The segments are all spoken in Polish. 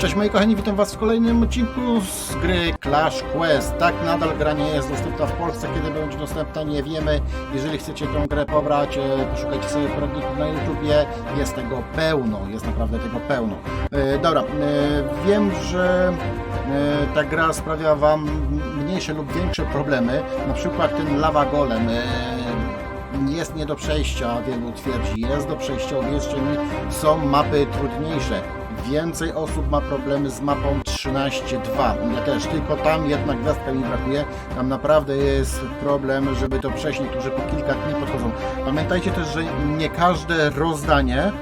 Cześć moi kochani, witam was w kolejnym odcinku z gry Clash Quest. Tak, nadal gra nie jest dostępna w Polsce, kiedy będzie dostępna nie wiemy. Jeżeli chcecie tę grę pobrać, e, poszukajcie sobie poradników na YouTubie, jest tego pełno, jest naprawdę tego pełno. E, dobra, e, wiem, że e, ta gra sprawia wam mniejsze lub większe problemy, na przykład ten Lava Golem. E, jest nie do przejścia, wielu twierdzi. Jest do przejścia, uwierzcie są mapy trudniejsze. Więcej osób ma problemy z mapą 13.2. Ja też, tylko tam jedna gwiazdka mi brakuje. Tam naprawdę jest problem, żeby to przejść. Niektórzy po kilka dni podchodzą. Pamiętajcie też, że nie każde rozdanie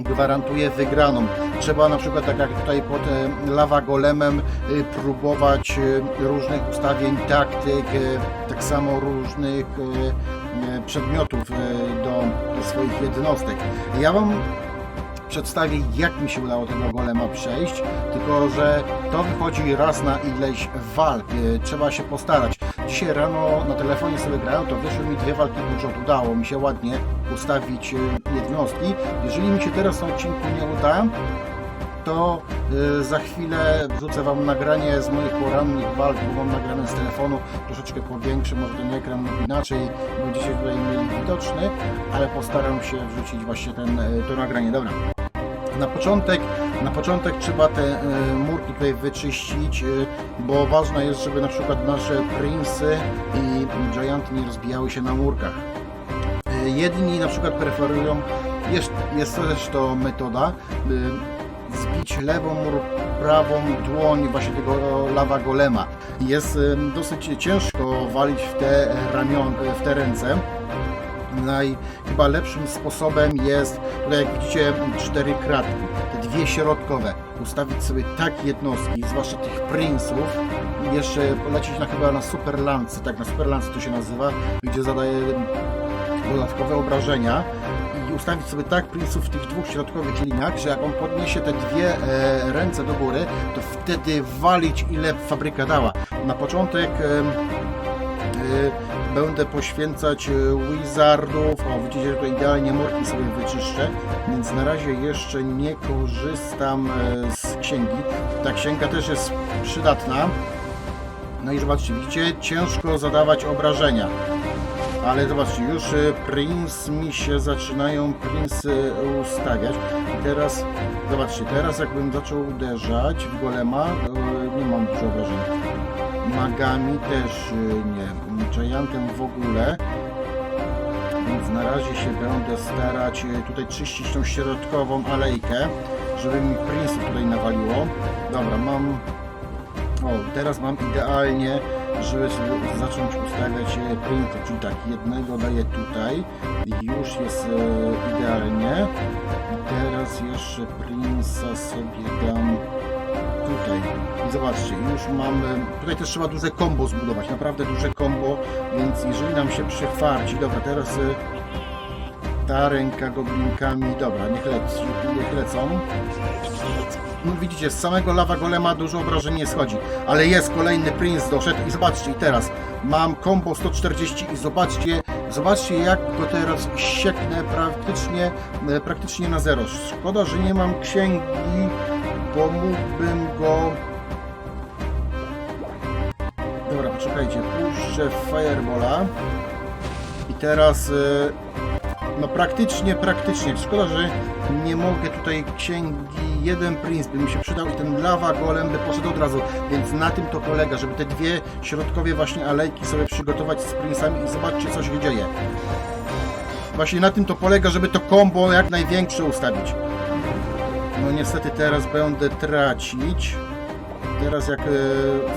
gwarantuje wygraną. Trzeba na przykład, tak jak tutaj pod e, lawa golemem, y, próbować y, różnych ustawień, taktyk, tak samo różnych przedmiotów do, do swoich jednostek. Ja Wam przedstawię, jak mi się udało tego golema przejść, tylko że to wychodzi raz na ileś walk. y, Trzeba się postarać. Dzisiaj rano na telefonie sobie grałem, to wyszły mi dwie walki budżet. Udało mi się ładnie ustawić y, jednostki. Jeżeli mi się teraz na odcinku nie uda, to y, za chwilę wrzucę Wam nagranie z moich porannych walk, bo mam nagrane z telefonu, troszeczkę powiększy, może ten ekran lub inaczej będziecie tutaj mieli widoczny, ale postaram się wrzucić właśnie ten, to nagranie. Dobra. Na początek, na początek trzeba te y, murki tutaj wyczyścić, y, bo ważne jest, żeby na przykład nasze Prinsy i Gianty nie rozbijały się na murkach. Y, Jedni na przykład preferują, jest, jest też to metoda, zbić lewą prawą dłoń właśnie tego lawa golema. Jest dosyć ciężko walić w te ramion, w te ręce. Naj, lepszym sposobem jest, tutaj jak widzicie, cztery kratki, te dwie środkowe, ustawić sobie tak jednostki, zwłaszcza tych princów, jeszcze polecieć na chyba na super lance, tak na super lance to się nazywa, gdzie zadaje dodatkowe obrażenia i ustawić sobie tak princów w tych dwóch środkowych liniach, że jak on podniesie te dwie e, ręce do góry, to wtedy walić ile fabryka dała. Na początek e, będę poświęcać e, wizardów, o widzicie, że to idealnie murki sobie wyczyszczę, więc na razie jeszcze nie korzystam e, z księgi. Ta księga też jest przydatna. No i zobaczcie, widzicie, ciężko zadawać obrażenia. Ale zobaczcie, już y, Prince mi się zaczynają Prince ustawiać. I teraz, zobaczcie, teraz jakbym zaczął uderzać w golema, nie mam dużo obrażeń. Magami też nie. Giantem w ogóle. Więc na razie się będę starać y, tutaj czyścić tą środkową alejkę, żeby mi Prince'ów tutaj nawaliło. Dobra, mam o, teraz mam idealnie, żeby sobie zacząć ustawiać e, printer, czyli tak, jednego daję tutaj i już jest e, idealnie. I teraz jeszcze Prince'a sobie dam tutaj. Zobaczcie, już mam, e, tutaj też trzeba duże combo zbudować, naprawdę duże combo, więc jeżeli nam się przychwarci, dobra, teraz e, ta ręka goblinkami, dobra, niech, lec, niech lecą. No widzicie, z samego lawa golema dużo obrażeń nie schodzi, ale jest kolejny prince doszedł i zobaczcie, i teraz mam combo 140 i zobaczcie, zobaczcie jak go teraz sieknę praktycznie, praktycznie na zero. Szkoda, że nie mam księgi, bo mógłbym go... Dobra, poczekajcie, puszczę Firebola i teraz... e, no praktycznie, praktycznie. Szkoda, że nie mogę tutaj księgi. Jeden princ by mi się przydał i ten lawa golem by poszedł od razu. Więc na tym to polega, żeby te dwie środkowe właśnie alejki sobie przygotować z princami i zobaczcie co się dzieje. Właśnie na tym to polega, żeby to combo jak największe ustawić. No niestety teraz będę tracić. Teraz jak e,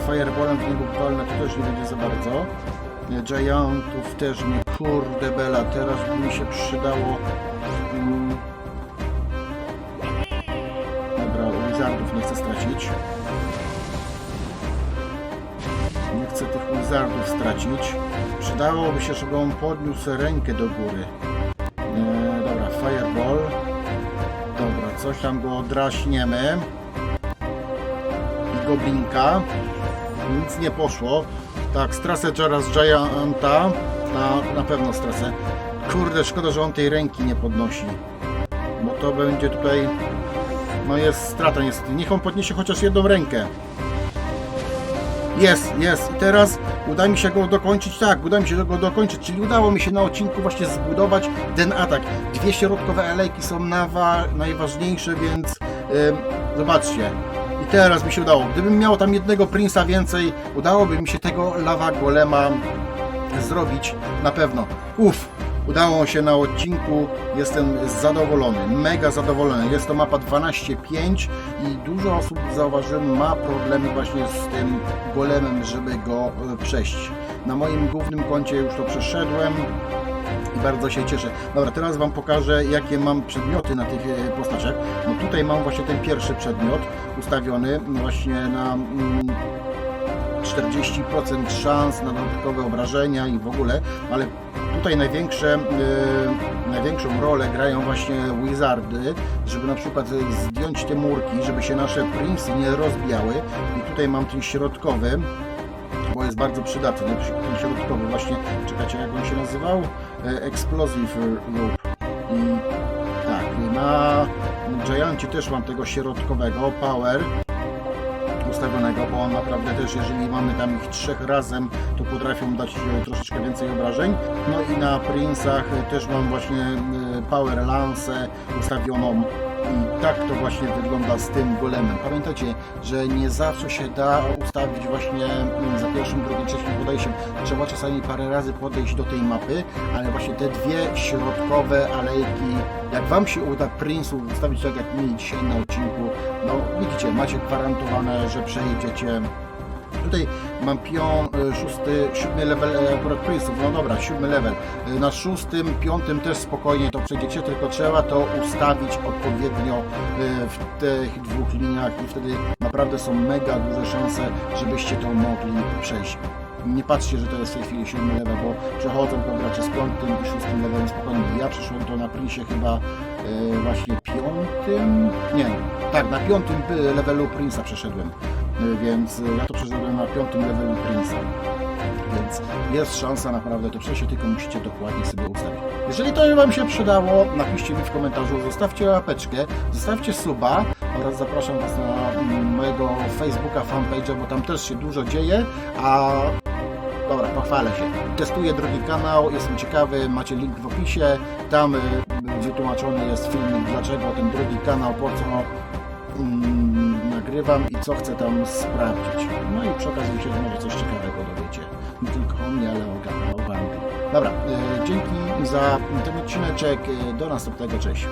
fireballem w niego walnę to też nie będzie za bardzo. Giantów też nie, kurde bela, teraz by mi się przydało mm, dobra, wizardów nie chcę stracić nie chcę tych wizardów stracić przydałoby się, żeby on podniósł rękę do góry coś tam go draśniemy goblinka nic nie poszło tak, stracę teraz Gianta. Na, na pewno stracę. Kurde, szkoda, że on tej ręki nie podnosi. Bo to będzie tutaj no jest strata niestety. Niech on podniesie chociaż jedną rękę. Jest, jest. I teraz uda mi się go dokończyć. Tak, uda mi się go dokończyć. Czyli udało mi się na odcinku właśnie zbudować ten atak. Dwie środkowe alejki są najważniejsze, więc ym, zobaczcie. I teraz mi się udało. Gdybym miał tam jednego Prince'a więcej, udałoby mi się tego lawa golema zrobić na pewno. Uff, udało się na odcinku, jestem zadowolony, mega zadowolony. Jest to mapa 12.5 i dużo osób zauważyłem ma problemy właśnie z tym golemem, żeby go e, przejść. Na moim głównym koncie już to przeszedłem i bardzo się cieszę. Dobra, teraz Wam pokażę, jakie mam przedmioty na tych e, postaciach. No tutaj mam właśnie ten pierwszy przedmiot ustawiony właśnie na mm, 40% szans na dodatkowe obrażenia i w ogóle, ale tutaj największe, e, największą rolę grają właśnie wizardy, żeby na przykład zdjąć te murki, żeby się nasze prinsy nie rozbijały. I tutaj mam ten środkowy, bo jest bardzo przydatny, ten środkowy właśnie, czekajcie jak on się nazywał? E, Explosive Loop i tak, na Giancie też mam tego środkowego, Power ustawionego, bo naprawdę też, jeżeli mamy tam ich trzech razem, to potrafią dać e, troszeczkę więcej obrażeń. No i na Prince'ach też mam właśnie e, Power Lance ustawioną i tak to właśnie wygląda z tym golemem. Pamiętajcie, że nie zawsze się da ustawić właśnie mm, za pierwszym, drugim, trzecim podejściem. Trzeba czasami parę razy podejść do tej mapy, ale właśnie te dwie środkowe alejki, jak Wam się uda Prince'ów ustawić tak jak mi dzisiaj na odcinku, no widzicie, macie gwarantowane, że przejedziecie Tutaj mam pion, e, szósty, siódmy level e, akurat Prince'ów, no dobra, siódmy level. E, Na szóstym, piątym też spokojnie to przejdziecie, tylko trzeba to ustawić odpowiednio w tych dwóch liniach i wtedy naprawdę są mega duże szanse, żebyście to mogli przejść. Nie patrzcie, że to jest w tej chwili siódmy level, bo przechodzą to gracze z piątym i szóstym levelem spokojnie. Ja przeszłem to na Prince'ie chyba właśnie piątym, nie, tak, na piątym levelu Prince'a przeszedłem. Y, więc y, ja to przeszedłem na piątym levelu Prince'a. Więc jest szansa naprawdę to przejście, tylko musicie dokładnie sobie ustawić. Jeżeli to Wam się przydało, napiszcie mi w komentarzu, zostawcie łapeczkę, zostawcie suba oraz zapraszam Was na mm, mojego Facebooka, fanpage'a, bo tam też się dużo dzieje, a Dobra, pochwalę się. Testuję drugi kanał, jestem ciekawy, macie link w opisie. Tam y, wytłumaczony jest filmik, dlaczego ten drugi kanał, po co mm, nagrywam i co chcę tam sprawdzić. No i przy okazji się może coś ciekawego dowiecie. Nie tylko o mnie, ale o, o. Dobra, y, dzięki za ten odcineczek. Y, Do następnego, cześć.